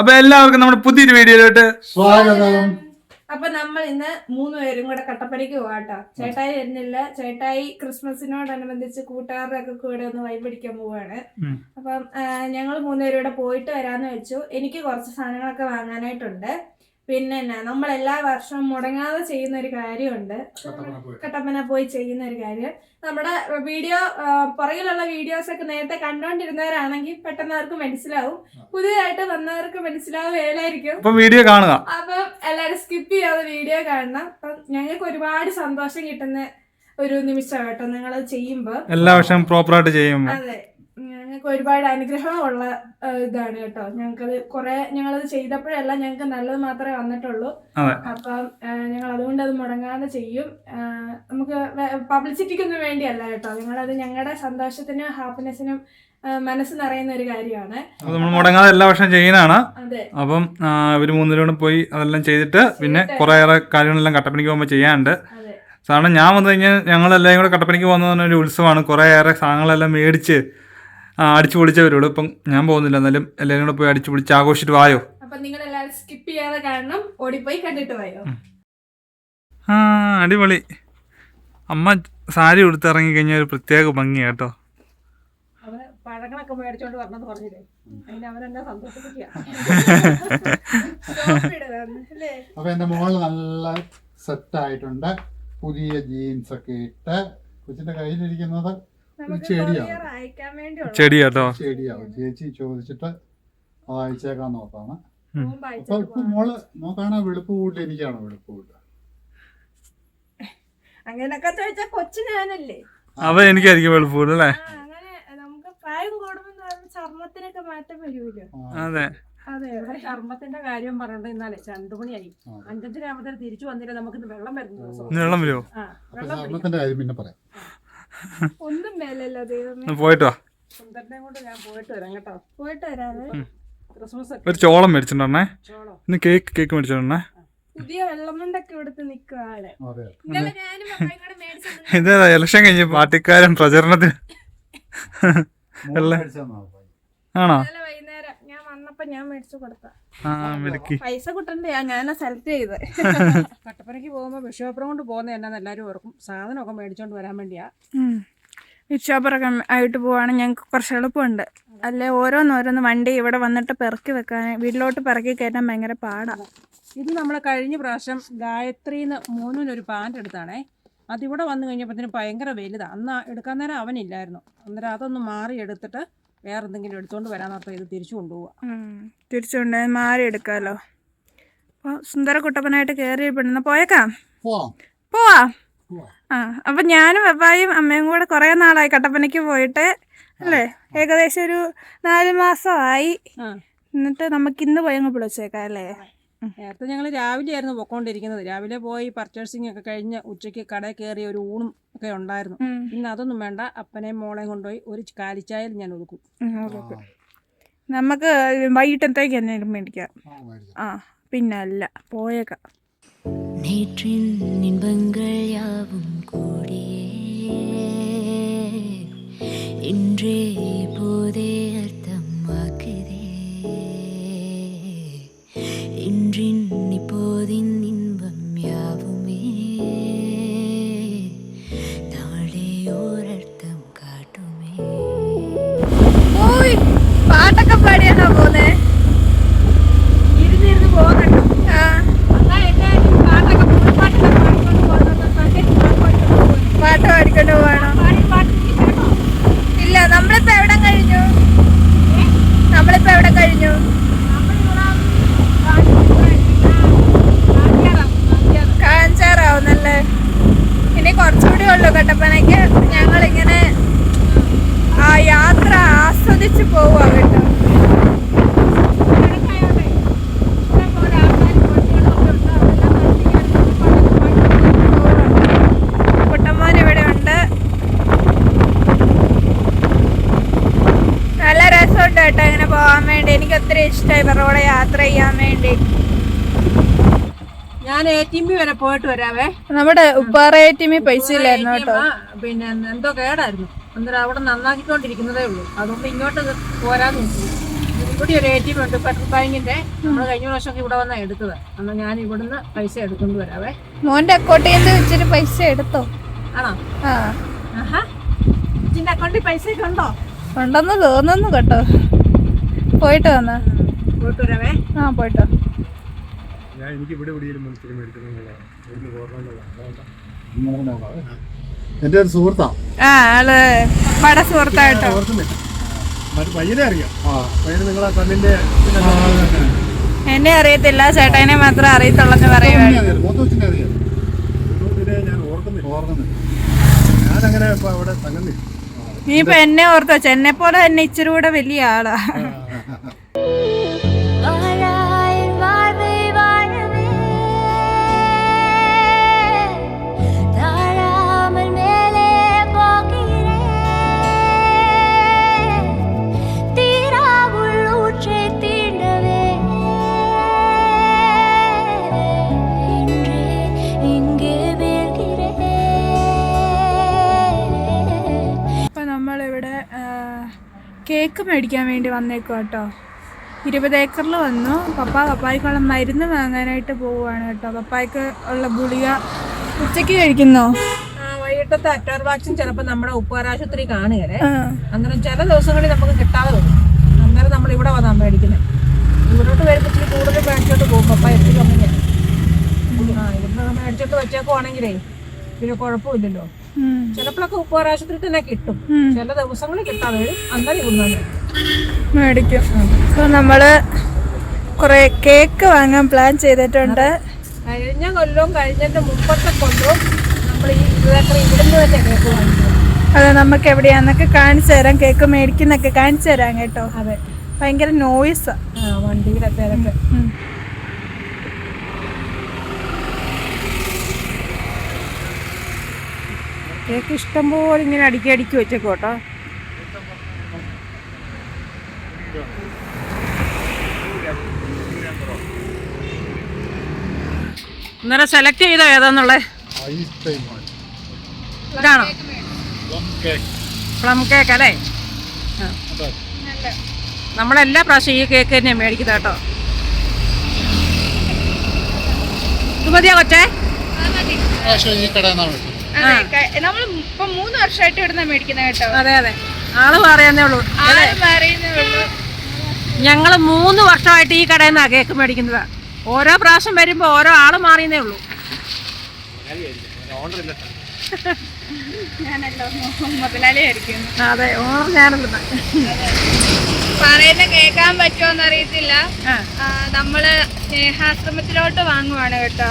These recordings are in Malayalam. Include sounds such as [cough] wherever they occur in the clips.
അപ്പൊ എല്ലാവർക്കും നമ്മുടെ പുതിയൊരു വീഡിയോയിലോട്ട് സ്വാഗതം. അപ്പൊ നമ്മൾ ഇന്ന് മൂന്ന് പേരും കൂടെ കട്ടപ്പനയ്ക്ക് പോവാട്ടോ. ചേട്ടായി വരുന്നില്ല. ചേട്ടായി ക്രിസ്മസിനോടനുബന്ധിച്ച് കൂട്ടുകാരുടെ ഒക്കെ കൂടെ ഒന്ന് വൈപിടിക്കാൻ പോവാണ്. അപ്പം ഞങ്ങൾ മൂന്നുപേരും കൂടെ പോയിട്ട് വരാന്ന് വെച്ചു. എനിക്ക് കുറച്ച് സാധനങ്ങളൊക്കെ വാങ്ങാനായിട്ടുണ്ട്. പിന്നെ നമ്മൾ എല്ലാ വർഷവും മുടങ്ങാതെ ചെയ്യുന്ന ഒരു കാര്യമുണ്ട്. കട്ടപ്പന പോയി. ചെയ്യുന്ന ഒരു കാര്യം. നമ്മുടെ വീഡിയോ പുറകിലുള്ള വീഡിയോസ് ഒക്കെ നേരത്തെ കണ്ടോണ്ടിരുന്നവരാണെങ്കിൽ പെട്ടെന്ന് അവർക്ക് മനസ്സിലാവും പുതിയതായിട്ട് വന്നവർക്ക് മനസ്സിലാവുകയില്ലായിരിക്കും അപ്പൊ വീഡിയോ കാണുക. അപ്പൊ എല്ലാരും സ്കിപ്പ് ചെയ്യാതെ വീഡിയോ കാണണം. അപ്പം ഞങ്ങൾക്ക് ഒരുപാട് സന്തോഷം കിട്ടുന്ന ഒരു നിമിഷം കേട്ടോ നിങ്ങൾ ചെയ്യുമ്പോൾ എല്ലാ വർഷവും പ്രോപ്പർ ആയിട്ട് ചെയ്യും അതെ. ഞങ്ങൾക്ക് ഒരുപാട് അനുഗ്രഹമുള്ള ഉള്ള ഇതാണ് കേട്ടോ. ഞങ്ങൾക്കത് കുറെ ഞങ്ങളത് ചെയ്തപ്പോഴല്ല ഞങ്ങൾക്ക് നല്ലത് മാത്രമേ വന്നിട്ടുള്ളൂ. അപ്പം ഞങ്ങൾ അതുകൊണ്ട് അത് മുടങ്ങാതെ ചെയ്യും. നമുക്ക് പബ്ലിസിറ്റിക്കൊന്നും വേണ്ടിയല്ല കേട്ടോ. ഞങ്ങളത് ഞങ്ങളുടെ സന്തോഷത്തിനും ഹാപ്പിനെസ്സിനും മനസ്സ് നിറയുന്ന ഒരു കാര്യമാണ്. നമ്മൾ മുടങ്ങാതെ എല്ലാ വർഷം ചെയ്യുന്നതാണ്. അതെ. അപ്പം ഇവർ മൂന്നിലൂടെ പോയി അതെല്ലാം ചെയ്തിട്ട് പിന്നെ കുറേയേറെ കാര്യങ്ങളെല്ലാം കട്ടപ്പണിക്ക് പോകുമ്പോൾ ചെയ്യാനുണ്ട്. സാറിന് സാധാരണ ഞാൻ വന്നു കഴിഞ്ഞാൽ ഞങ്ങളെല്ലാം കൂടെ കട്ടപ്പനയ്ക്ക് പോകുന്ന ഒരു ഉത്സവമാണ്. കുറേയേറെ സാധനങ്ങളെല്ലാം മേടിച്ച് അടിച്ചു പൊളിച്ചേ വരുള്ളൂ ഇപ്പം ഞാൻ പോകുന്നില്ല. എന്നാലും എല്ലാവരും കൂടെ പോയി അടിച്ചു പൊളിച്ച് ആഘോഷിച്ചിട്ട് വായോ? അപ്പൊ നിങ്ങൾ എല്ലാവരും സ്കിപ്പ് ചെയ്യാതെ കാണണം ഓടിപ്പോയി കണ്ടിട്ട് പോയോ ആ അടിപൊളി. അമ്മ സാരി ഉടുത്ത് ഇറങ്ങി കഴിഞ്ഞാൽ ഒരു പ്രത്യേക ഭംഗി കേട്ടോ. അവന് പഴങ്ങളൊക്കെ മേടിച്ചോണ്ട് വരണമെന്ന് പറഞ്ഞില്ലേ? അതിന് അവനെന്നെ സന്തോഷിപ്പിക്കുക? [laughs] അപ്പൊ എന്റെ മോൾ നല്ല സെറ്റ് ആയിട്ടുണ്ട്. പുതിയ ജീൻസ് ഒക്കെ ഇട്ട്. കൊച്ചിന്റെ കയ്യിലിരിക്കുന്നത് നമുക്ക് ചെടിയാണ്. വേണ്ടിയുള്ള ചെടി കേട്ടോ ചെടിയാവും. ചേച്ചി ചോദിച്ചിട്ട് അത് അയച്ചേക്കാൻ നോക്കാണ്. അപ്പൊ ഇപ്പൊ. മോൾ നോക്കാണോ വെളുപ്പ് കൂട്ടി എനിക്കാണോ വെളുപ്പ് കൂട്ട്. അങ്ങനൊക്കെ ചോദിച്ചാ കൊച്ചു ഞാനല്ലേ? അവ എനിക്കായിരിക്കും വെളുപ്പൂട് അല്ലേ? അങ്ങനെ നമുക്ക് പ്രായം കൂടുമ്പോൾ ചർമ്മത്തിനൊക്കെ മാറ്റം വരുമല്ലോ. അതെ. അതെ. ഇവിടെ ചർമ്മത്തിന്റെ കാര്യം പറഞ്ഞിട്ട് ഇന്നാലേ രണ്ടു മണിയായി. ആ. അഞ്ചഞ്ചരാകുമ്പത്തേന് തിരിച്ചു വന്നില്ല. നമുക്ക് വെള്ളം വരുന്നു വെള്ളം വരുമോ? ആ അപ്പൊ വെള്ളം കാര്യം പിന്നെ പറയാം. ഒന്നും മേലല്ലോ ദൈവമേ. പോയിട്ട് വാ. സുന്ദരനെ കൊണ്ട് ഞാൻ പോയിട്ട് വരാം കേട്ടോ. പോയിട്ട് വരാതെ ഒരു ചോളം മേടിച്ചിട്ടുണ്ടേ ചോളോ? ഇന്ന് കേക്ക് കേക്ക് മേടിച്ചിട്ടുണ്ടേ പുതിയ വെള്ളമുണ്ടൊക്കെ ഇതേതാ ഇലക്ഷൻ കഴിഞ്ഞ് പാർട്ടിക്കാരൻ പ്രചരണത്തിന്? ആണോ? ഇന്നലെ ഞാൻ മേടിച്ചു കൊടുത്ത. ആ മിടുക്കി. പൈസ കിട്ടണ്ടേ? ഞാൻ സെലക്ട് ചെയ്ത്. [laughs] കട്ടപ്പനക്ക് പോകുമ്പോ വിഷുവപ്പുറം കൊണ്ട് പോകുന്ന എന്നാന്ന് എല്ലാരും ഓർക്കും. സാധനമൊക്കെ മേടിച്ചോണ്ട് വരാൻ വേണ്ടിയാ. വിക്ഷോപ്പറൊക്കെ ആയിട്ട് പോവാണെങ്കിൽ ഞങ്ങൾക്ക് കുറച്ച് എളുപ്പമുണ്ട്. അല്ലെ ഓരോന്നോരോന്ന് വണ്ടി ഇവിടെ വന്നിട്ട് പെറുക്കി വെക്കാൻ വീട്ടിലോട്ട് പെറുക്കി കയറ്റാൻ ഭയങ്കര പാടാണ് ഇത് നമ്മൾ കഴിഞ്ഞ പ്രാവശ്യം ഗായത്രിന്ന് മൂന്നിനൊരു പാന്റ് എടുത്താണേ. അതിവിടെ വന്നു കഴിഞ്ഞപ്പോഴത്തേന് ഭയങ്കര വലുതാണ് അന്ന് എടുക്കാൻ നേരം അവനില്ലായിരുന്നു. അന്നേരം അതൊന്ന് മാറി എടുത്തിട്ട് വേറെ എന്തെങ്കിലും എടുത്തുകൊണ്ട് വരാനർത്ഥം ഇത് തിരിച്ചു കൊണ്ടുപോവാം. തിരിച്ചു കൊണ്ടുപോയി മാറി എടുക്കാമല്ലോ അപ്പോൾ സുന്ദര കുട്ടപ്പനായിട്ട് കയറി പെണ്ണ പോയേക്കാം? പോവാം. ആ അപ്പം ഞാനും പപ്പായും അമ്മയും കൂടെ കുറേ നാളായി കട്ടപ്പനയ്ക്ക് പോയിട്ട് അല്ലേ? ഏകദേശം ഒരു നാല് മാസമായി. ആ. എന്നിട്ട് നമുക്ക് ഇന്ന് പോയങ്ങ് പിടിച്ചേക്കാം അല്ലേ? നേരത്തെ ഞങ്ങൾ രാവിലെ ആയിരുന്നു പൊക്കോണ്ടിരിക്കുന്നത് രാവിലെ പോയി പർച്ചേസിങ് ഒക്കെ കഴിഞ്ഞ് ഉച്ചയ്ക്ക് കടയിൽ കയറി ഒരു ഊണും ഒക്കെ ഉണ്ടായിരുന്നു ഉം. ഇന്ന് അതൊന്നും വേണ്ട അപ്പനെയും മോളെയും കൊണ്ടുപോയി ഒരു കാലിച്ചായൽ ഞാൻ ഒതുക്കും ഉം, ഓക്കെ. നമുക്ക് വൈകിട്ടത്തേക്ക് എന്തെങ്കിലും മേടിക്കാം ആ, മേടിക്കാം. ആ പിന്നെ അല്ല പോയേക്കാം நேற்றின் இன்பங்கள் யாவும் கூடியே இன்றே போதே இப்போதின் இன்பம் யாவுமே நாளே ஓர் அர்த்தம் காட்டுமே ഓയ് പാട്ടൊക്കെ പാടിയാണോ പോന്നെ ഇരുന്നിരുന്ന് പോകുന്നുണ്ടോ പാട്ട് പാടിക്കൊണ്ട് പോവാണോ പോയിട്ട് വരാവേ. നമ്മുടെ ഉപ്പാറേറ്റിമി പൈസ ഇല്ലായിരുന്നു കേട്ടോ. പിന്നെ എന്തോ കേടായിരുന്നു. അന്നേരം അവിടെ നന്നാക്കിക്കൊണ്ടിരിക്കുന്നതേ ഉള്ളൂ. അതുകൊണ്ട് ഇങ്ങോട്ട് പോരാന്ന് നോക്കി. ഇവിടെ ഒരു എ ടി എം ഉണ്ട് ഫെഡറൽ ബാങ്കിന്റെ. നമ്മൾ കഴിഞ്ഞ പ്രാവശ്യം ഇവിടെ വന്നാ എടുത്തത്. അന്ന് ഞാൻ ഇവിടുന്ന് പൈസ എടുക്കൊണ്ട് വരാവേ. മോന്റെ അക്കൗണ്ടിൽ നിന്ന് ഇച്ചിരി പൈസ എടുത്തോ? ആണോ? ഇതിന്റെ അക്കൗണ്ടിൽ പൈസ ഒക്കെ ഉണ്ടോ? ഉണ്ടെന്ന് തോന്നുന്നു കേട്ടോ. പോയിട്ട് വന്നാ? പോയിട്ട് വരാവേ. ആ പോയിട്ടോ. ഞാൻ എനിക്ക് ഇവിടെ എവിടെയും മുൻസിൽ മേടിക്കുന്നത് എന്റെ ഒരു സുഹൃത്താ. ആ ആൾ പട സുഹൃത്തായിട്ടോ? പയ്യനെ അറിയാം. ആ പയ്യന് നിങ്ങളെ കണ്ണിന്റെ എന്നെ അറിയത്തില്ല ചേട്ടനെ മാത്രം അറിയത്തുള്ളെന്ന് പറയുവാണ് മൂത്ത ഞാൻ ഓർക്കുന്നില്ല. ഓർക്കുന്നില്ല. ഞാനങ്ങനെ ഇപ്പൊ അവിടെ തങ്ങുന്നില്ല. നീ ഇപ്പൊ എന്നെ ഓർത്തോ? എന്നെ പോലെ തന്നെ ഇച്ചിരി കൂടെ വലിയ ആളാ. മേടിക്കാൻ വേണ്ടി വന്നേക്കും കേട്ടോ. ഇരുപത് ഏക്കറിൽ വന്നു. പപ്പ പപ്പായ്ക്കുള്ള മരുന്ന് വാങ്ങാനായിട്ട് പോവുകയാണ് കേട്ടോ. പപ്പായ്ക്ക് ഉള്ള ഗുളിക ഉച്ചയ്ക്ക് കഴിക്കുന്നോ? വൈകിട്ടത്തെ അറ്റാർ വാക്സിൻ ചിലപ്പോൾ നമ്മുടെ ഉപ്പുകാരാശുപത്രി കാണുകയല്ലേ. അന്നേരം ചില ദിവസങ്ങളിൽ നമുക്ക് കിട്ടാതെ വരും. അന്നേരം നമ്മൾ ഇവിടെ വന്നാൽ മേടിക്കുന്നത് ഇവിടോട്ട് വരുമ്പോൾ ഇച്ചിരി കൂടുതൽ മേടിച്ചോട്ട് പോകും. പപ്പ എത്തി കമ്പനിയാണ് ആ ഇവിടുന്ന് മേടിച്ചോട്ട് വെച്ചേക്കുവാണെങ്കിലേ പിന്നെ കുഴപ്പമില്ലല്ലോ. ചിലപ്പോഴൊക്കെ ഉപ്പുകാരാശുപത്രി തന്നെ കിട്ടും. ചില ദിവസങ്ങളിൽ കിട്ടാതെ വരും. അന്നേരം ഇവിടുന്ന് മേടിക്കും. അപ്പോൾ നമ്മൾ കുറേ കേക്ക് വാങ്ങാൻ പ്ലാൻ ചെയ്തിട്ടുണ്ട്. കഴിഞ്ഞ കൊല്ലവും കഴിഞ്ഞിട്ട് മുമ്പത്തെ കൊല്ലവും നമ്മൾ ഈ ഇവിടുന്ന് തന്നെ കേക്ക് അതെ നമുക്ക് എവിടെയാന്നൊക്കെ കാണിച്ചു തരാം. കേക്ക് മേടിക്കുന്നൊക്കെ കാണിച്ചു തരാം കേട്ടോ. അതെ. ഭയങ്കര നോയിസ് വണ്ടിയുടെ തിരക്ക്. കേക്ക് ഇഷ്ടംപോലെ ഇങ്ങനെ അടുക്കി അടുക്കി വെച്ചേക്കോട്ടോ അന്നേരം സെലക്ട് ചെയ്തോ ഏതാന്നുള്ളത് ഇതാണോ? പ്ലം കേക്ക് അല്ലേ. നമ്മളെല്ലാ പ്രാവശ്യം ഈ കേക്ക് തന്നെ മേടിക്കുന്നത് കേട്ടോ. ഇത് മതിയാ കൊച്ചേ? നമ്മൾ ഇപ്പൊ മൂന്ന് വർഷമായിട്ട് ഇവിടുന്ന് കേട്ടോ അതെ അതെ ആൾ പറയാന്നേ ഉള്ളൂ. ഞങ്ങൾ മൂന്ന് വർഷമായിട്ട് ഈ കടയിൽ നിന്നാണ് കേക്ക് മേടിക്കുന്നത്. ഓരോ പ്രാവശ്യം വരുമ്പോ ഓരോ ആൾ മാറിയെന്നേ ഉള്ളൂ. അതെ ഓണർ ഞാനല്ല. പറയുന്ന കേൾക്കാൻ പറ്റുമോന്ന് അറിയത്തില്ല നമ്മൾ സ്നേഹാശ്രമത്തിലോട്ട് വാങ്ങുവാണ് കേട്ടോ.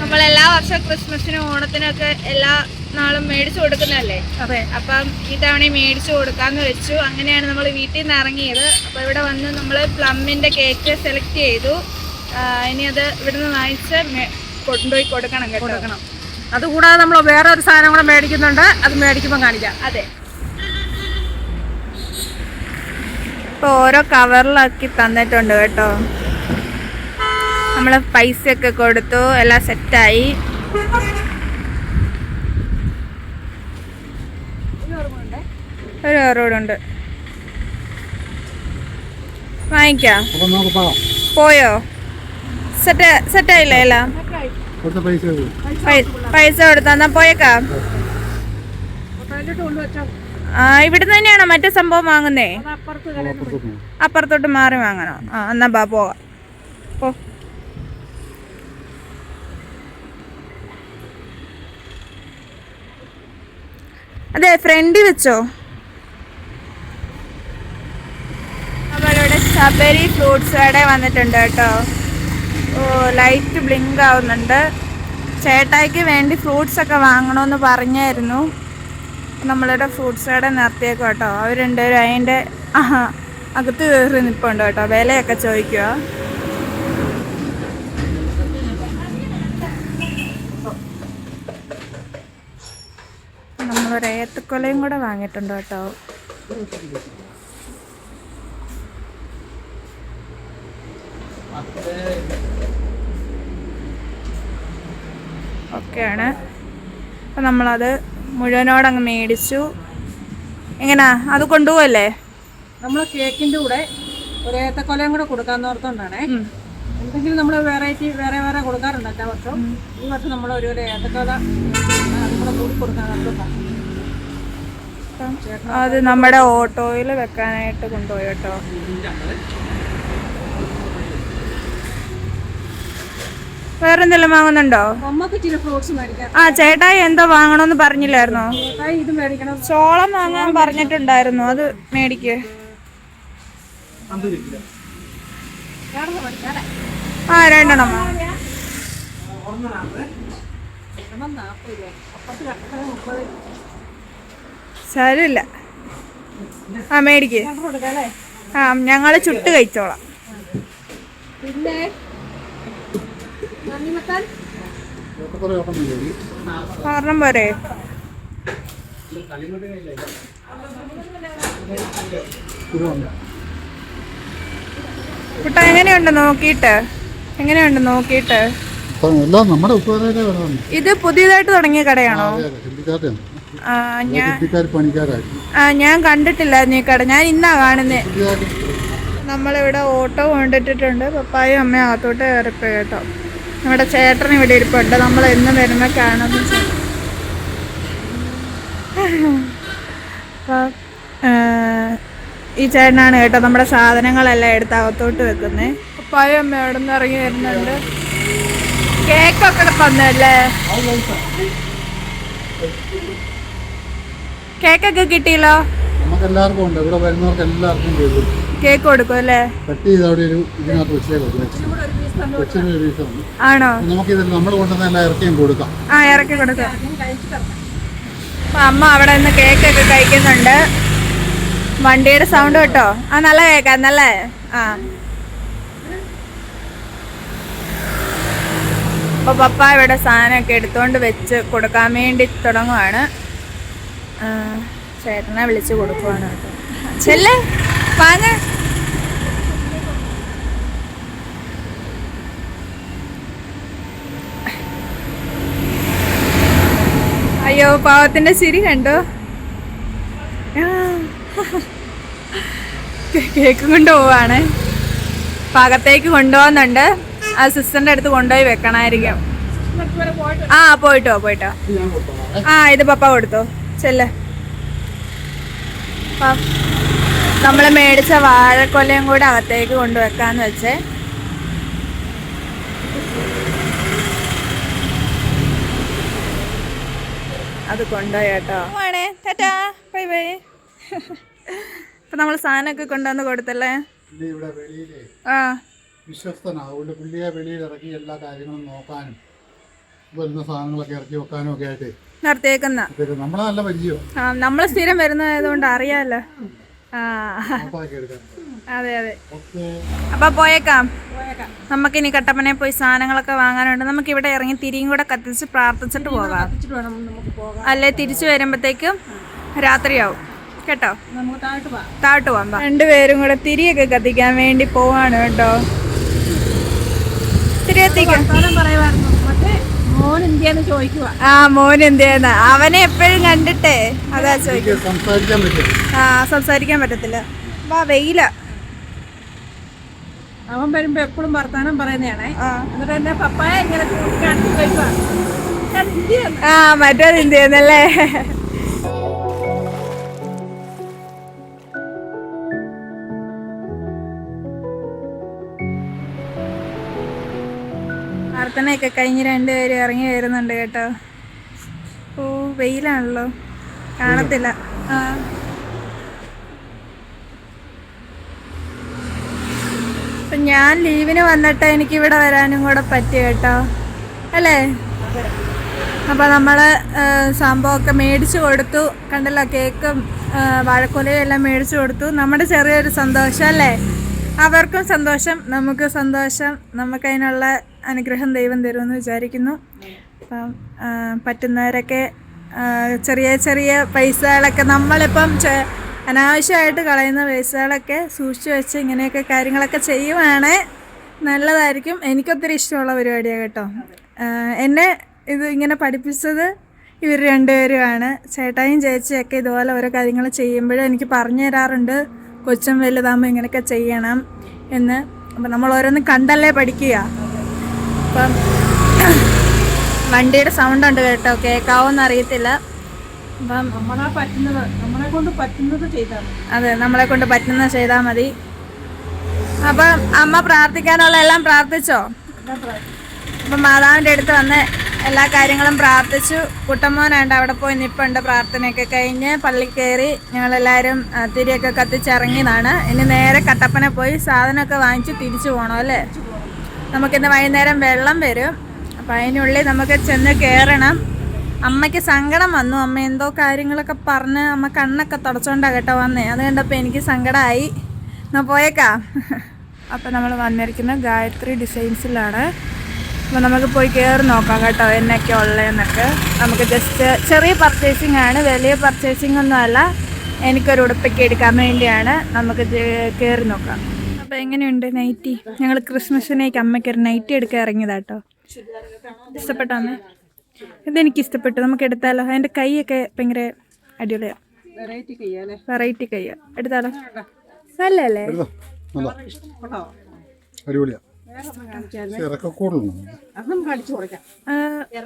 നമ്മൾ എല്ലാ വർഷവും ക്രിസ്മസിനും ഓണത്തിനൊക്കെ എല്ലാ നാളും മേടിച്ചു കൊടുക്കുന്നതല്ലേ? അതെ. അപ്പം ഇത്തവണ മേടിച്ചു കൊടുക്കാന്ന് വെച്ചു. അങ്ങനെയാണ് നമ്മൾ വീട്ടിൽ നിന്ന് ഇറങ്ങിയത്. അപ്പൊ ഇവിടെ വന്ന് നമ്മൾ പ്ലമ്മിന്റെ കേക്ക് സെലക്ട് ചെയ്തു. ഇനി അത് ഇവിടുന്ന് വാങ്ങിച്ച് കൊണ്ടുപോയി കൊടുക്കണം കേട്ടോ. കൊടുക്കണം. അതുകൂടാതെ നമ്മൾ വേറെ ഒരു സാധനം കൂടെ മേടിക്കുന്നുണ്ട്. അത് മേടിക്കുമ്പോൾ കാണിക്കാം. അതെ. ഇപ്പോൾ ഓരോ കവറിലാക്കി തന്നിട്ടുണ്ട് കേട്ടോ. നമ്മൾ ഒക്കെ കൊടുത്തു. എല്ലാം സെറ്റായി. ഒരു വാങ്ങിക്കാം. പോയോ? സെറ്റ് സെറ്റായില്ലേ എല്ലാം പൈസ കൊടുത്താ? എന്നാ പോയേക്കാം. ആ ഇവിടുന്ന് തന്നെയാണോ മറ്റേ സംഭവം വാങ്ങുന്നേ. അപ്പുറത്തോട്ട് മാറി വാങ്ങണോ? ആ എന്നാ ബാ പോ. അതെ ഫ്രണ്ടിൽ വെച്ചോ? നമ്മളിവിടെ ശബരി ഫ്രൂട്ട്സ് കട വന്നിട്ടുണ്ട് കേട്ടോ. ലൈറ്റ് ബ്ലിങ്ക് ആവുന്നുണ്ട്. ചേട്ടായിക്ക് വേണ്ടി ഫ്രൂട്ട്സ് ഒക്കെ വാങ്ങണമെന്ന് പറഞ്ഞായിരുന്നു. നമ്മളുടെ ഫ്രൂട്ട്സ് കട നിർത്തിയേക്കും കേട്ടോ. അവർ രണ്ടുപേരും അതിന്റെ ആഹാ അകത്ത് കയറി നിൽപ്പുണ്ട് കേട്ടോ. വിലയൊക്കെ ചോദിക്കുക നമ്മളൊരു ഏത്തക്കൊലയും കൂടെ വാങ്ങിയിട്ടുണ്ട് കേട്ടോ. ഒക്കെയാണ്. അപ്പം നമ്മളത് മുഴുവനോടങ്ങ് മേടിച്ചു. എങ്ങനാ? അത് കൊണ്ടുപോവല്ലേ? നമ്മൾ കേക്കിന്റെ കൂടെ ഒരു ഏത്തക്കൊലയും കൂടെ കൊടുക്കാന്ന് ഓർത്തോണ്ടാണേ. എന്തെങ്കിലും നമ്മൾ വെറൈറ്റി വേറെ വേറെ കൊടുക്കാറുണ്ട് എല്ലാ വർഷവും ഈ വർഷം നമ്മൾ ഒരു ഒരു ഏത്തക്കൊല കൂടി കൊടുക്കാൻ അത് നമ്മുടെ ഓട്ടോയിൽ വെക്കാനായിട്ട് കൊണ്ടുപോയി കേട്ടോ. വാങ്ങുന്നുണ്ടോ? അമ്മയ്ക്ക് ചില ഫ്രൂട്ട്സ് മേടിക്കാം ആ ചേട്ടായി എന്തോ വാങ്ങണമെന്ന് പറഞ്ഞില്ലായിരുന്നോ? ഇത് മേടിക്കണം. ചോളം വാങ്ങാൻ പറഞ്ഞിട്ടുണ്ടായിരുന്നു അത് മേടിക്ക്. വേറെ ആ രണ്ടെണ്ണം സാരമില്ല ആ മേടിക്ക്. ആ ഞങ്ങൾ ചുട്ട് കഴിച്ചോളാം. പിന്നെ കാരണം ഇതുണ്ട്. കുട്ട എങ്ങനെയുണ്ട് നോക്കിയിട്ട്? എങ്ങനെയുണ്ട് നോക്കിയിട്ട്? ഇത് പുതിയതായിട്ട് തുടങ്ങിയ കടയാണോ? ഞാൻ കണ്ടിട്ടില്ലായിരുന്നു ഈ കട. ഞാൻ ഇന്നാ കാണുന്നേ. നമ്മളിവിടെ ഓട്ടോ കൊണ്ടിട്ടിട്ടുണ്ട്. പപ്പായും അമ്മയും അകത്തോട്ട് കയറിപ്പോയി കേട്ടോ. നമ്മുടെ ചേട്ടൻ ഇവിടെ ഇരിപ്പുണ്ട്. നമ്മൾ എന്ന് വരുമ്പോൾ കാണുന്ന ഈ ചേട്ടനാണ് കേട്ടോ നമ്മുടെ സാധനങ്ങളെല്ലാം എടുത്ത് അകത്തോട്ട് വെക്കുന്നത് പപ്പായും അവിടെ നിന്ന് ഇറങ്ങി വരുന്നുണ്ട്. കേക്കൊക്കെ വന്നല്ലേ കേക്കൊക്കെ കിട്ടിയല്ലോ? നമുക്ക് എല്ലാവർക്കും ഉണ്ട്. ഇവിടെ വരുന്നവർക്ക് എല്ലാവർക്കും കേക്ക് കേക്ക് കൊടുക്കും അല്ലേ? കട്ട് ചെയ്ത് അവിടെ ഒരു ഇതിനകത്ത് വെച്ചേക്കും കൊച്ചിന് ഒരു പീസുണ്ട് ആണോ? നമുക്കിതിൽ നമ്മൾ കൊണ്ടുവന്ന എല്ലാ ഇറക്കിയും കൊടുക്കാം. ആ ഇറക്കി കൊടുക്കാം. അപ്പൊ അമ്മ അവിടെ നിന്ന് കേക്കൊക്കെ കഴിക്കുന്നുണ്ട്. വണ്ടിയുടെ സൗണ്ട് കേട്ടോ? ആ നല്ല കേക്കാ നല്ല. ആ. അപ്പൊ പപ്പ ഇവിടെ സാധനമൊക്കെ എടുത്തോണ്ട് വെച്ച് കൊടുക്കാൻ വേണ്ടി തുടങ്ങുവാണ്. ചേട്ടനെ വിളിച്ചു കൊടുക്കുവാണ്. ചെല്ലേ? വാങ്ങ. അയ്യോ പാവത്തിന്റെ ചിരി കണ്ടോ? കേക്ക് കൊണ്ടുപോവാണ് പാകത്തേക്ക് കൊണ്ടുപോകുന്നുണ്ട്. ആ സിസ്റ്ററിന്റെ അടുത്ത് കൊണ്ടുപോയി വെക്കണായിരിക്കും. ആ പോയിട്ടോ പോയിട്ടോ. ആ ഇത് പപ്പ കൊടുത്തോ. ചെല്ല്. നമ്മൾ മേടിച്ച വാഴക്കൊലയും കൂടെ അകത്തേക്ക് കൊണ്ടുവെക്കാന്ന് വെച്ചേ. അത് കൊണ്ടുപോയി കേട്ടോ. ടാറ്റാ. ബൈ ബൈ ഇപ്പൊ നമ്മൾ സാധനമൊക്കെ കൊണ്ടുവന്ന് കൊടുത്തല്ലേ? പുള്ളി ഇവിടെ വെളിയിലേ. ആ. വിശ്വസ്തനാവുകൊണ്ട് പുള്ളിയെ വെളിയിൽ ഇറക്കി എല്ലാ കാര്യങ്ങളും നോക്കാനും വരുന്ന സാധനങ്ങളൊക്കെ ഇറക്കി വെക്കാനും ഒക്കെ ആയിട്ട്. ആ നമ്മൾ സ്ഥിരം വരുന്നതായതുകൊണ്ട് അറിയാലോ. ആ. നോക്കാക്കി എടുക്കാൻ. അതെ അതെ. അപ്പൊ പോയേക്കാം. നമുക്കിനി കട്ടപ്പനയിൽ പോയി സാധനങ്ങളൊക്കെ വാങ്ങാനുണ്ട്. നമുക്ക് ഇവിടെ ഇറങ്ങി തിരിയും കൂടെ കത്തിച്ച് പ്രാർത്ഥിച്ചിട്ട് പോകാം. അല്ലെ തിരിച്ചു വരുമ്പോഴത്തേക്കും രാത്രിയാവും. കേട്ടോ? താഴോട്ട് പോകാം. രണ്ടുപേരും കൂടെ തിരിയൊക്കെ കത്തിക്കാൻ വേണ്ടി പോവാണ് കേട്ടോ. തിരി കത്തിക്കാം വർത്താനം പറയുമായിരുന്നു. മോൻ ഇന്ത്യന്ന് ചോദിക്കുക ആ മോൻ എന്തെയ്യുന്ന അവനെ എപ്പോഴും കണ്ടിട്ടേ. അതാ ചോദിക്കും സംസാരിക്കാൻ പറ്റും ആ സംസാരിക്കാൻ പറ്റത്തില്ല. വാ വെയില. അവൻ വരുമ്പോ എപ്പോഴും വർത്താനം പറയുന്നതാണേ. എന്നിട്ട് എന്നെ പപ്പായ ഇങ്ങനെ കാണിച്ചു ഇന്ത്യന്ന് ആ മറ്റേത് എന്തെയ്യുന്നല്ലേ പ്രാർത്ഥനയൊക്കെ കഴിഞ്ഞ് രണ്ടുപേരും ഇറങ്ങി വരുന്നുണ്ട് കേട്ടോ. ഓ വെയിലാണല്ലോ. കാണത്തില്ല. ആ. ഞാൻ ലീവിന് വന്നിട്ട് എനിക്ക് ഇവിടെ വരാനും കൂടെ പറ്റി കേട്ടോ. അല്ലേ? അപ്പോൾ നമ്മൾ സംഭവമൊക്കെ മേടിച്ചു കൊടുത്തു. കണ്ടല്ലോ കേക്കും വാഴക്കൊലയും എല്ലാം മേടിച്ചു കൊടുത്തു. നമ്മുടെ ചെറിയൊരു സന്തോഷം അല്ലേ? അവർക്കും സന്തോഷം നമുക്ക് സന്തോഷം. നമുക്കതിനുള്ള അനുഗ്രഹം ദൈവം തരുമെന്ന് വിചാരിക്കുന്നു. അപ്പം പറ്റുന്നവരൊക്കെ ചെറിയ ചെറിയ പൈസകളൊക്കെ നമ്മളിപ്പം അനാവശ്യമായിട്ട് കളയുന്ന പൈസകളൊക്കെ സൂക്ഷിച്ചു വെച്ച് ഇങ്ങനെയൊക്കെ കാര്യങ്ങളൊക്കെ ചെയ്യുവാണേ നല്ലതായിരിക്കും. എനിക്കൊത്തിരി ഇഷ്ടമുള്ള പരിപാടിയാണ് കേട്ടോ. എന്നെ ഇത് ഇങ്ങനെ പഠിപ്പിച്ചത് ഇവർ രണ്ടുപേരുമാണ്. ചേട്ടായും ചേച്ചിയൊക്കെ ഇതുപോലെ ഓരോ കാര്യങ്ങൾ ചെയ്യുമ്പോഴും എനിക്ക് പറഞ്ഞു തരാറുണ്ട്. കൊച്ചും വലുതാകുമ്പോൾ ഇങ്ങനെയൊക്കെ ചെയ്യണം എന്ന്. അപ്പം നമ്മൾ ഓരോന്ന് കണ്ടല്ലേ പഠിക്കുക. അപ്പം വണ്ടിയുടെ സൗണ്ട് ഉണ്ട് കേട്ടോ കേൾക്കാവോന്ന് അറിയത്തില്ല. അപ്പം നമ്മളെ പറ്റുന്നത് നമ്മളെ കൊണ്ട് പറ്റുന്നത് ചെയ്താൽ അതെ നമ്മളെ കൊണ്ട് പറ്റുന്ന ചെയ്താൽ മതി. അപ്പം അമ്മ പ്രാർത്ഥിക്കാനുള്ള എല്ലാം പ്രാർത്ഥിച്ചോ? അപ്പം മാതാവിന്റെ അടുത്ത് വന്ന് എല്ലാ കാര്യങ്ങളും പ്രാർത്ഥിച്ചു. കുട്ടമ്മോനുണ്ട് അവിടെ പോയി നിപ്പുണ്ട് പ്രാർത്ഥനയൊക്കെ കഴിഞ്ഞ് പള്ളി കയറി ഞങ്ങളെല്ലാവരും തിരിയൊക്കെ കത്തിച്ചിറങ്ങിയതാണ്. ഇനി നേരെ കട്ടപ്പന പോയി സാധനമൊക്കെ വാങ്ങിച്ച് തിരിച്ചു പോകണം അല്ലേ? നമുക്കിന്ന് വൈകുന്നേരം വെള്ളം വരും. അപ്പം അതിനുള്ളിൽ നമുക്ക് ചെന്ന് കയറണം അമ്മയ്ക്ക് സങ്കടം വന്നു. അമ്മ എന്തോ കാര്യങ്ങളൊക്കെ പറഞ്ഞ് അമ്മ കണ്ണൊക്കെ തുടച്ചോണ്ടാ കേട്ടോ വന്നേ. അത് കണ്ടപ്പോൾ എനിക്ക് സങ്കടമായി എന്നാൽ പോയേക്കാം. അപ്പം നമ്മൾ വന്നിരിക്കുന്നത് ഗായത്രി ഡിസൈൻസിലാണ്. അപ്പോൾ നമുക്ക് പോയി കയറി നോക്കാം കേട്ടോ എന്നൊക്കെ ഉള്ളതെന്നൊക്കെ. നമുക്ക് ജസ്റ്റ് ചെറിയ പർച്ചേസിംഗ് ആണ്. വലിയ പർച്ചേസിംഗ് ഒന്നും അല്ല എനിക്കൊരു ഉടുപ്പൊക്കെ എടുക്കാൻ വേണ്ടിയാണ്. നമുക്ക് കയറി നോക്കാം. അപ്പോൾ എങ്ങനെയുണ്ട് നൈറ്റി? ഞങ്ങൾ ക്രിസ്മസിനേക്ക് അമ്മയ്ക്കൊരു നൈറ്റി എടുക്കാൻ ഇറങ്ങിയതാട്ടോ. ഇഷ്ടപ്പെട്ടാന്ന്? ഇതെനിക്ക് ഇഷ്ടപ്പെട്ടു. നമുക്ക് എടുത്താലോ? അതിന്റെ കൈയൊക്കെ ഭയങ്കര അടിപൊളിയാണ് വെറൈറ്റി കൈ വെറൈറ്റി കൈയാ എടുത്താലോ? നല്ലല്ലേ അടിപൊളിയാ.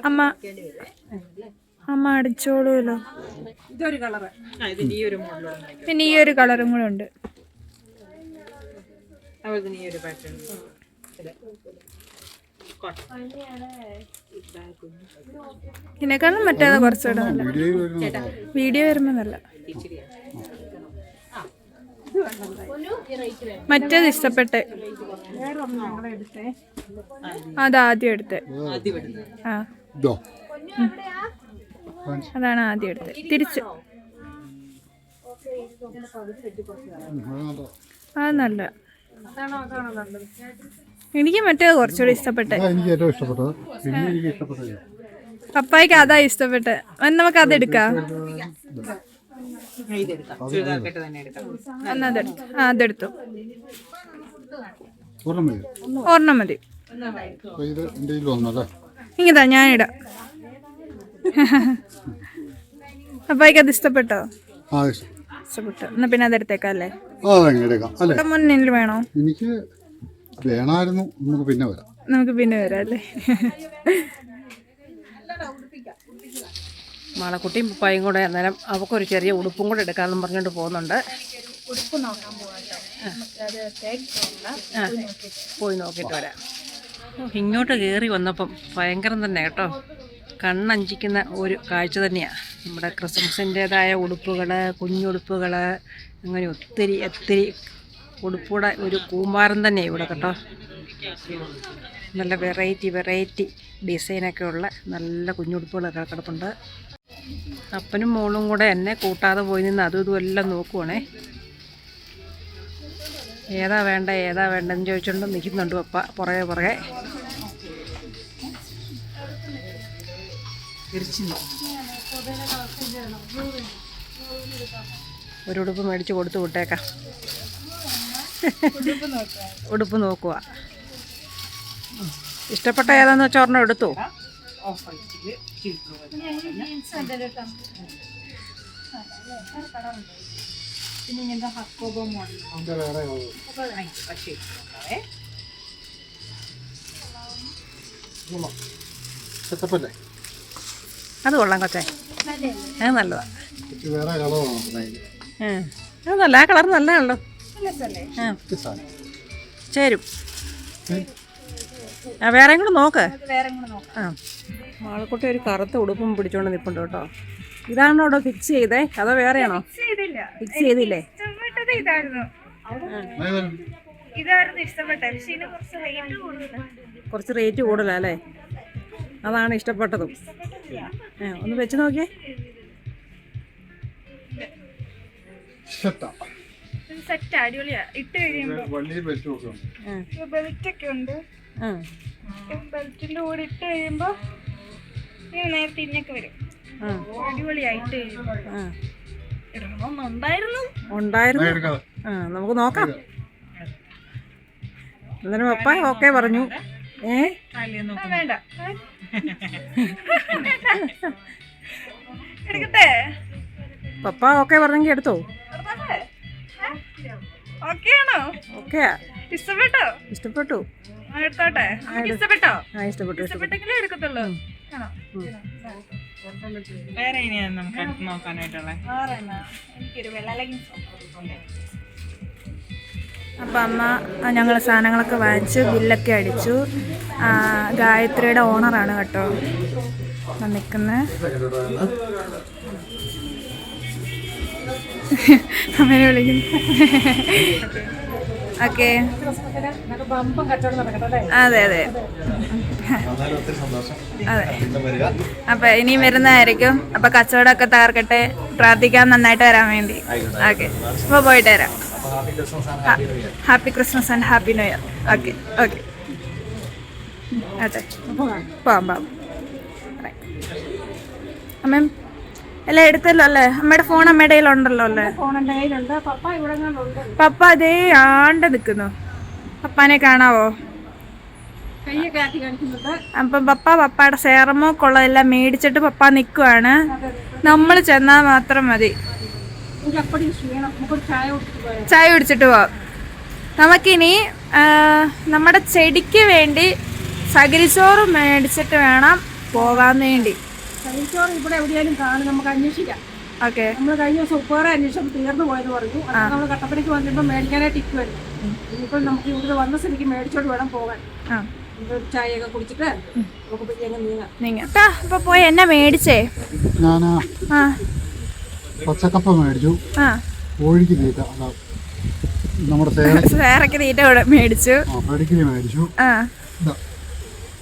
അമ്മ അമ്മ. അടിച്ചോളൂല്ലോ. പിന്നെ ഈ ഒരു കളറും കൂടെ ഉണ്ട്. അതുപോലെ തന്നെ ഈ ഒരു പാറ്റേൺ ഇതിനേക്കാളും മറ്റേതാ കുറച്ചുകൂടെ നല്ല വീഡിയോ വരുമ്പോ നല്ല. മറ്റേത് ഇഷ്ടപ്പെട്ട്. അതാദ്യം എടുത്തേ. അത് ആദ്യം എടുത്ത് ആ. അതാണ് ആദ്യം എടുത്ത് തിരിച്ച്. അത് നല്ല. എനിക്ക് മറ്റേ കുറച്ചുകൂടി എനിക്ക് ഏറ്റവും ഇഷ്ടപ്പെട്ടത്. പിന്നെ എനിക്ക് ഇഷ്ടപ്പെട്ടത് പപ്പായ്ക്ക് അതാ ഇഷ്ടപ്പെട്ടത് എന്നാ നമുക്ക് അതെടുക്കാം എടുക്കാം. അതെടുത്തു ആ അതെടുത്തു പൂർണം മതി. ഒരെണ്ണം മതി. ഇങ്ങതാ ഞാനിടാം അപ്പായിക്ക് അത് ഇഷ്ടപ്പെട്ടോ? ആ ഇഷ്ടം ഇഷ്ടപ്പെട്ടു എന്നാ പിന്നെ അതെടുത്തേക്കാം അല്ലേ? എടുക്കാം. അല്ലേ? ഇവിടെ മുന്നിൽ വേണോ? എനിക്ക് വേണമായിരുന്നു. നമുക്ക് പിന്നെ വരാം. നമുക്ക് പിന്നെ വരാം അല്ലേ? മാളക്കുട്ടിയും പപ്പായും കൂടെ അന്നേരം അവക്കൊരു ചെറിയ ഉടുപ്പും കൂടെ എടുക്കാമെന്നും പറഞ്ഞുകൊണ്ട് പോകുന്നുണ്ട്. ആ, പോയി നോക്കിയിട്ട് വരാം. ഇങ്ങോട്ട് കയറി വന്നപ്പം ഭയങ്കരം തന്നെ കേട്ടോ. കണ്ണഞ്ചിക്കുന്ന ഒരു കാഴ്ച തന്നെയാണ് നമ്മുടെ ക്രിസ്മസിന്റേതായ ഉടുപ്പുകൾ കുഞ്ഞുടുപ്പുകൾ അങ്ങനെ ഒത്തിരി ഒത്തിരി ഉടുപ്പുടെ ഒരു കൂമ്പാരം തന്നെയാണ് ഇവിടെ കേട്ടോ. നല്ല വെറൈറ്റി വെറൈറ്റി ഡിസൈനൊക്കെ ഉള്ള നല്ല കുഞ്ഞുടുപ്പുകളൊക്കെ കിടപ്പുണ്ട്. അപ്പനും മോളും കൂടെ എന്നെ കൂട്ടാതെ പോയി നിന്ന് അതും ഇതും എല്ലാം നോക്കുവാണേ. ഏതാ വേണ്ട ഏതാ വേണ്ടെന്ന് ചോദിച്ചുകൊണ്ട് നിൽക്കുന്നുണ്ട് പപ്പ പുറകെ പുറകെ. ഒരു ഉടുപ്പ് മേടിച്ച് കൊടുത്തു വിട്ടേക്കാം. ഉടുപ്പ് നോക്കുക. ഇഷ്ടപ്പെട്ട ഏതാന്ന് വെച്ചാൽ ഒരെണ്ണം എടുത്തു? അതിന്റെ വേറെ സെറ്റപ്പല്ലേ അത് കൊള്ളാം കൊച്ചേ. അത്. നല്ലതാ. ഇത് വേറെ കളറാണ് ആ അത് നല്ല ആ കളർ നല്ലതാണല്ലോ ആ. ചേരും. ആ വേറെ കൂടെ നോക്ക്. ആ. ആൾക്കുട്ടി ഒരു കറുത്ത ഉടുപ്പും പിടിച്ചോണ്ട് നിൽപ്പുണ്ട് കേട്ടോ. ഇതാണോ അവിടെ ഫിക്സ് ചെയ്തേ? അതോ വേറെയാണോ? ഫിക്സ് ചെയ്തില്ലേ. റേറ്റ് കുറച്ച് റേറ്റ് കൂടുതലല്ലേ അതാണ് ഇഷ്ടപ്പെട്ടതും. ഒന്ന് വെച്ച് നോക്കിയേ. ഷട്ടാ സെറ്റ് അടിപൊളിയാ. ഇട്ട് ബെൽറ്റ് ഒക്കെ ഉണ്ട്. ആ. ബെൽറ്റിന്റെ കൂടെ ഇട്ട് കഴിയുമ്പോ നേരത്തെ ഇന്നൊക്കെ വരും. അടിപൊളിയായിട്ട് ഉണ്ടായിരുന്നു. നമുക്ക് നോക്കാം. എന്തായാലും പപ്പ ഓക്കെ പറഞ്ഞു. ഏ? വേണ്ട. [laughs] എടുക്കട്ടെ? പപ്പ ഓക്കെ പറഞ്ഞെങ്കിൽ എടുത്തോ ഇഷ്ടപ്പെട്ടോ? ഇഷ്ടപ്പെട്ടു. എടുത്തോട്ടെ. ഇഷ്ടപ്പെട്ടോ? ഇഷ്ടപ്പെട്ടു ഇഷ്ടപ്പെട്ടു. ഇഷ്ടപ്പെട്ടെങ്കിലേ എടുക്കത്തുള്ളൂ. വേറെ ഇനിയാണ് നമുക്ക് നോക്കാനായിട്ടുള്ളത് എനിക്കൊരു വെള്ള ലെഗിൻസ് ഉണ്ട്. അപ്പം അമ്മ ഞങ്ങൾ സാധനങ്ങളൊക്കെ വാങ്ങിച്ചു ബില്ലൊക്കെ അടിച്ചു. ഗായത്രിയുടെ ഓണറാണ് കേട്ടോ. നിൽക്കുന്നത് അമ്മേനെ വിളിക്കുന്നു. ഓക്കെ. അതെ അതെ. അതെ. അപ്പൊ ഇനിയും വരുന്നതായിരിക്കും. അപ്പൊ കച്ചവടമൊക്കെ തകർക്കട്ടെ. പ്രാർത്ഥിക്കാൻ നന്നായിട്ട് വരാൻ വേണ്ടി. ഓക്കെ. അപ്പൊ പോയിട്ട് വരാം. Happy Christmas and happy new year okay okay അതെ. പോവാം പോവാം അമ്മ എല്ലാം എടുത്തല്ലോ അല്ലേ? അമ്മയുടെ ഫോൺ അമ്മയുടെ കയ്യിലുണ്ടല്ലോ അല്ലേ? പപ്പ ഇവിടെ ഉണ്ട്. പപ്പ അതേ ആണ്ട് നിൽക്കുന്നു പപ്പാനെ കാണാവോ? അപ്പം പപ്പ പപ്പയുടെ സേറമോക്കുള്ളതെല്ലാം മേടിച്ചിട്ട് പപ്പ നിൽക്കുവാണ് നമ്മൾ ചെന്നാൽ മാത്രം മതി. ചായ കുടിച്ചിട്ട് പോവാം. നമുക്കിനി നമ്മുടെ ചെടിക്ക് വേണ്ടി സകരിച്ചോറ് മേടിച്ചിട്ട് വേണം പോകാൻ വേണ്ടി. ചകിരിച്ചോറ് ഇവിടെ എവിടെയാലും കാണും. നമുക്ക് അന്വേഷിക്കാം. ഓക്കെ. നമ്മൾ കഴിഞ്ഞ ദിവസം ഉപ്പേറെ അന്വേഷണം തീർന്നു പോയെന്ന് പറഞ്ഞു. നമ്മൾ കട്ടപ്പനയ്ക്ക് വന്നിട്ട് മേടിക്കാനായിട്ട് ഇരിക്കുമായിരുന്നു ഇനിയിപ്പോൾ നമുക്ക് ഇവിടെ വന്ന സ്ഥിതിക്ക് മേടിച്ചോണ്ട് വേണം പോകാൻ. ചായയൊക്കെ കുടിച്ചിട്ട് നമുക്ക് നീങ്ങാം. നീങ്ങ. അപ്പൊ പോയി എന്നെ മേടിച്ചേ. ആ. പച്ചക്കപ്പ മേടിച്ചു കോഴിക്ക് തീറ്റ. നമ്മുടെ സേല [laughs] വേറൊക്കെ തീറ്റ മേടിച്ചു. പെടിക്കിരി മേടിച്ചു.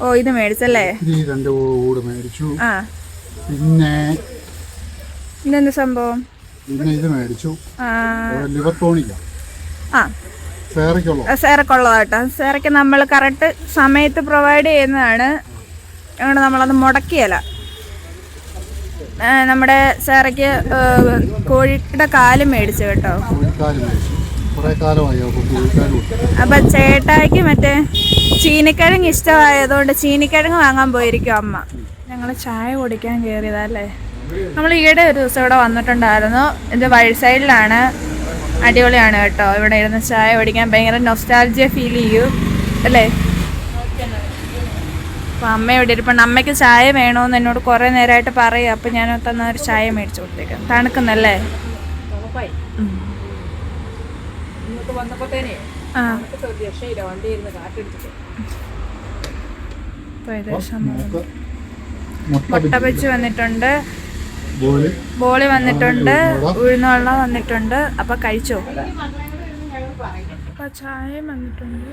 ഓ ഇത് മേടിച്ചല്ലേ? രണ്ട് കൂട് മേടിച്ചു. പിന്നെ ഇതെന്ത് സംഭവം? പിന്നെ ഇത് മേടിച്ചു. ലിവർ ടോണിക്ക ആ. സേറയ്ക്കുള്ള. സേറക്ക് ഉള്ളതാട്ടോ സേറയ്ക്ക് നമ്മൾ കറക്റ്റ് സമയത്ത് പ്രൊവൈഡ് ചെയ്യുന്നതാണ്. അതുകൊണ്ട് നമ്മളത് മുടക്കിയല്ല. നമ്മുടെ സാറയ്ക്ക് കോഴിയുടെ കാൽ മേടിച്ചു കേട്ടോ. അപ്പൊ ചേട്ടായിക്ക് മറ്റേ ചീനിക്കിഴങ്ങ് ഇഷ്ടമായതുകൊണ്ട് ചീനിക്കിഴങ്ങ് വാങ്ങാൻ പോയിരിക്കും അമ്മ. ഞങ്ങൾ ചായ കുടിക്കാൻ കയറിയതല്ലേ നമ്മൾ ഈയിടെ ഒരു ദിവസം ഇവിടെ വന്നിട്ടുണ്ടായിരുന്നു. ഇത് വഴി സൈഡിലാണ്. അടിപൊളിയാണ് കേട്ടോ. ഇവിടെ ഇരുന്ന് ചായ കുടിക്കാൻ ഭയങ്കര നൊസ്റ്റാൾജിയ ഫീൽ ചെയ്യൂ. അല്ലേ? അപ്പം അമ്മ ഇവിടെ ഇരിപ്പുണ്ട്? അമ്മയ്ക്ക് ചായ വേണമെന്ന് എന്നോട് കുറേ നേരമായിട്ട് പറയും. അപ്പം ഞാൻ തന്ന ഒരു ചായ മേടിച്ചു കൊടുത്തേക്കാം. തണുക്കുന്നല്ലേ? മുട്ടപ്പച്ചു അപ്പോൾ മുട്ട വെച്ച് വന്നിട്ടുണ്ട്. ബോളി. ബോളി വന്നിട്ടുണ്ട്. ഉഴുന്നുള്ള വന്നിട്ടുണ്ട്. അപ്പൊ കഴിച്ചോ? അപ്പൊ ചായയും വന്നിട്ടുണ്ട്.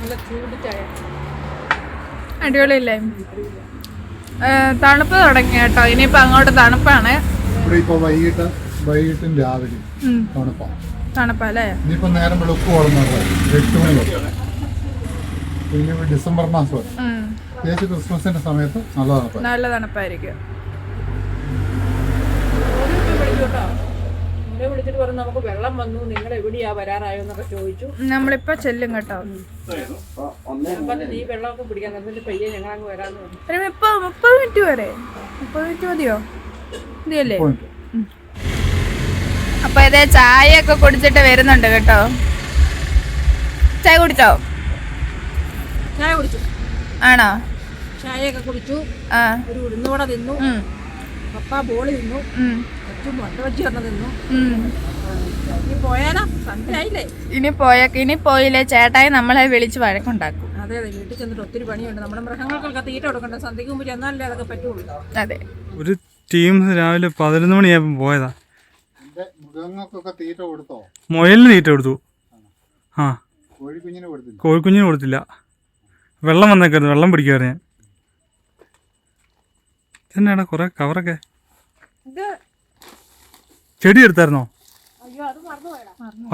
നല്ല ചൂട് ചായ. അടിപൊളിയില്ലേ? തണുപ്പ് തുടങ്ങി കേട്ടോ. ഇനിയിപ്പോ അങ്ങോട്ട് തണുപ്പാണ്. ഇവിടെ ഇപ്പോൾ വൈകിട്ട് വൈകിട്ടും രാവിലെ തണുപ്പാണ് തണുപ്പല്ലേ? ഇനിയിപ്പോ നേരം വെളുപ്പ് വളർന്നത് എട്ട് മണി പിന്നെ ഡിസംബർ മാസം പ്രത്യേകിച്ച് ക്രിസ്മസിന്റെ സമയത്ത് നല്ല തണുപ്പാണ് നല്ല തണുപ്പായിരിക്കും. എന്നെ വിളിച്ചിട്ട് പറഞ്ഞു നമുക്ക് വെള്ളം വന്നു നിങ്ങൾ എവിടെയാ വരാറായോ എന്നൊക്കെ ചോദിച്ചു. നമ്മളിപ്പോ ചെല്ലും കേട്ടോ. നീ വെള്ളമൊക്കെ പിടിക്കാൻ എന്നിട്ട് പയ്യെ ഞങ്ങൾ അങ്ങ് വരാന്ന് പറഞ്ഞു. മുപ്പത് മുപ്പത് മിനിറ്റ് വരെ. മുപ്പത് മിനിറ്റ് മതിയോ? മതിയല്ലേ? അപ്പൊ ഇതേ ഒക്കെ കുടിച്ചിട്ട് വരുന്നുണ്ട് കേട്ടോ. ചായ കുടിച്ചോ? ചായ കുടിച്ചു. ആണോ? ചായയൊക്കെ കുടിച്ചു. ഒരു ഉഴുന്നുവട തിന്നു. ഉം, പപ്പ ബോളി തിന്നു. ഇനി പോയ സന്ധ്യ ആയില്ലേ ഇനി പോയില്ലേ? ചേട്ടായി നമ്മളെ വിളിച്ച് വഴക്കുണ്ടാക്കും. അതെ അതെ. വീട്ടിൽ ചെന്നിട്ട് ഒത്തിരി പണിയുണ്ട്. നമ്മുടെ മൃഗങ്ങൾക്കൊക്കെ തീറ്റ കൊടുക്കണ്ട. സന്ധ്യക്ക് മുമ്പ് ചെന്നാലല്ലേ അതൊക്കെ പറ്റുള്ളൂ. അതെ. ഒരു ടീം രാവിലെ പതിനൊന്ന് മണിയായപ്പോൾ പോയതാ. മൃഗങ്ങൾക്കൊക്കെ തീറ്റ കൊടുത്തോ? മുയലിന് തീറ്റ കൊടുത്തു. ആ. കോഴിക്കുഞ്ഞിന് കൊടുത്തില്ല. കോഴിക്കുഞ്ഞിന് കൊടുത്തില്ല. വെള്ളം വന്നേക്കായിരുന്നു. വെള്ളം പിടിക്കുമായിരുന്നു ഞാൻ. തന്നെയാണ് കുറെ കവറൊക്കെ ഇത് ചെടി എടുത്തായിരുന്നോ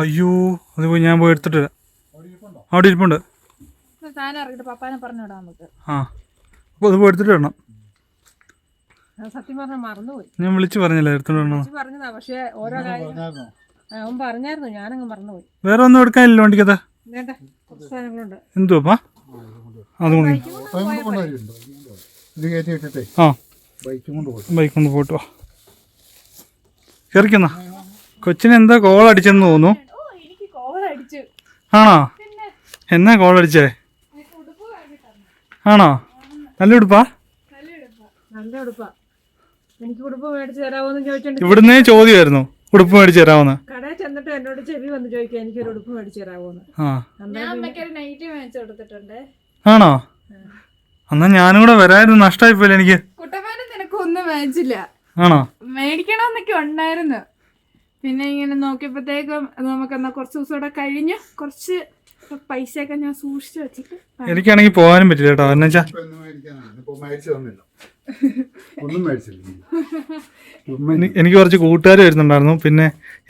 അയ്യോ അത് പോയി ഞാൻ പോയി എടുത്തിട്ട് വരാം. അവിടെ ഇരിപ്പുണ്ട്. നമുക്ക്. ആ അപ്പോൾ അത് പോയി എടുത്തിട്ട് വരണം. സത്യം പറഞ്ഞാൽ മറന്നുപോയി ഞാൻ വിളിച്ചു പറഞ്ഞില്ല എടുത്തിട്ട് വരണോ ചേച്ചി പറഞ്ഞതാ പക്ഷേ ഓരോ കാര്യം അവൻ പറഞ്ഞായിരുന്നു ഞാനങ്ങ് മറന്നുപോയി വേറെ ഒന്നും എടുക്കാനില്ല വണ്ടിക്കത്തെ വേണ്ട കുറച്ച് സാധനങ്ങളുണ്ട്. എന്തുവാ അതുകൊണ്ട് ബൈക്ക് കൊണ്ട് പോയിട്ട് വാ കയറിക്കുന്ന കൊച്ചിന് എന്താ കോൾ അടിച്ചെന്ന് തോന്നുന്നു? ആണോ? എന്നാ കോൾ അടിച്ചേ? ആണോ? നല്ല ഉടുപ്പാ? ഇവിടുന്ന് ഉടുപ്പാ. എനിക്ക് ഉടുപ്പ് മേടിച്ച് തരാമോന്ന് ചോദിച്ചോണ്ട് ഇവിടുന്നേ ചോദ്യമായിരുന്നു. ഉടുപ്പ് മേടിച്ചു തരാമെന്ന് കടയിൽ ചെന്നിട്ട് എന്നോട് ചെവി വന്ന് ചോദിക്കുക എനിക്കൊരു ഉടുപ്പ് മേടിച്ച് കൊടുത്തിട്ടുണ്ട്. ആണോ? എന്നാ ഞാനും കൂടെ വരായിരുന്നു. നഷ്ടമായിപ്പോയില്ല എനിക്ക്? കുട്ടപ്പാനും നിനക്ക് ഒന്നും മേടിച്ചില്ല. ആണോ? മേടിക്കണമെന്നൊക്കെ ഉണ്ടായിരുന്നു. പിന്നെ ഇങ്ങനെ നോക്കിയപ്പോഴത്തേക്കും നമുക്ക് എന്നാ കുറച്ച് ദിവസം കൂടെ കഴിഞ്ഞ്. കുറച്ച് പൈസ ഒക്കെ ഞാൻ സൂക്ഷിച്ചു വെച്ചിട്ട് എനിക്കാണെങ്കിൽ പോകാനും പറ്റില്ല കേട്ടോ. എന്ന് വെച്ചാ എനിക്ക് കുറച്ച് കൂട്ടുകാർ വരുന്നുണ്ടായിരുന്നു. പിന്നെ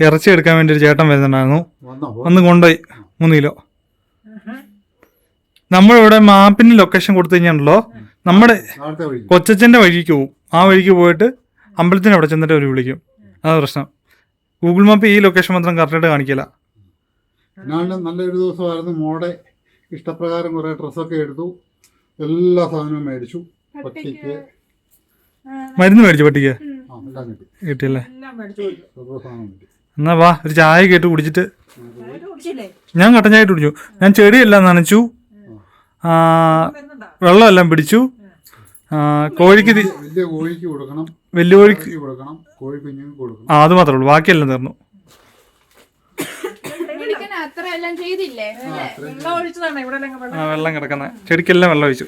ഇറച്ചി എടുക്കാൻ വേണ്ടി ഒരു ചേട്ടൻ വരുന്നുണ്ടായിരുന്നു. വന്നോ അന്ന് കൊണ്ടുപോയി. മൂന്ന് കിലോ. നമ്മളിവിടെ മാപ്പിന് ലൊക്കേഷൻ കൊടുത്തു കഴിഞ്ഞാണല്ലോ. നമ്മുടെ കൊച്ചച്ചന്റെ കൊച്ചച്ഛന്റെ വഴിക്ക് പോവും. ആ വഴിക്ക് പോയിട്ട് അമ്പലത്തിന് അവിടെ ചെന്നിട്ട് അവർ വിളിക്കും. അതാണ് പ്രശ്നം. ഗൂഗിൾ മാപ്പ് ഈ ലൊക്കേഷൻ മാത്രം കറക്റ്റായിട്ട് കാണിക്കില്ല. എന്നാലും നല്ലൊരു ദിവസമായിരുന്നു. മോടെ ഇഷ്ടപ്രകാരം കുറേ ഡ്രസ്സൊക്കെ എടുത്തു. എല്ലാ സാധനവും മേടിച്ചു. പട്ടിക്ക് മരുന്ന് മേടിച്ചു പട്ടിക്ക്? കിട്ടിയല്ലേ? എന്നാ വാ ഒരു ചായ കേട്ട് കുടിച്ചിട്ട്. ചായ കുടിച്ചില്ലേ? ഞാൻ കട്ടൻ ചായ കുടിച്ചു. ഞാൻ ചെടിയെല്ലാം നനച്ചു. വെള്ളമെല്ലാം പിടിച്ചു. കോഴിക്ക് വലിയ കോഴിക്ക് കൊടുക്കണം. കോഴിക്ക് കൊടുക്കണം ആ അത് മാത്രമേ ഉള്ളൂ. ബാക്കിയെല്ലാം തീർന്നു. അത്ര എല്ലാം ചെയ്തില്ലേ ആ, വെള്ളം ഒഴിച്ചതാണ് ഇവിടെ എല്ലാം വെള്ളം ആ വെള്ളം കിടക്കുന്ന ചെടിക്കെല്ലാം വെള്ളം ഒഴിച്ചു.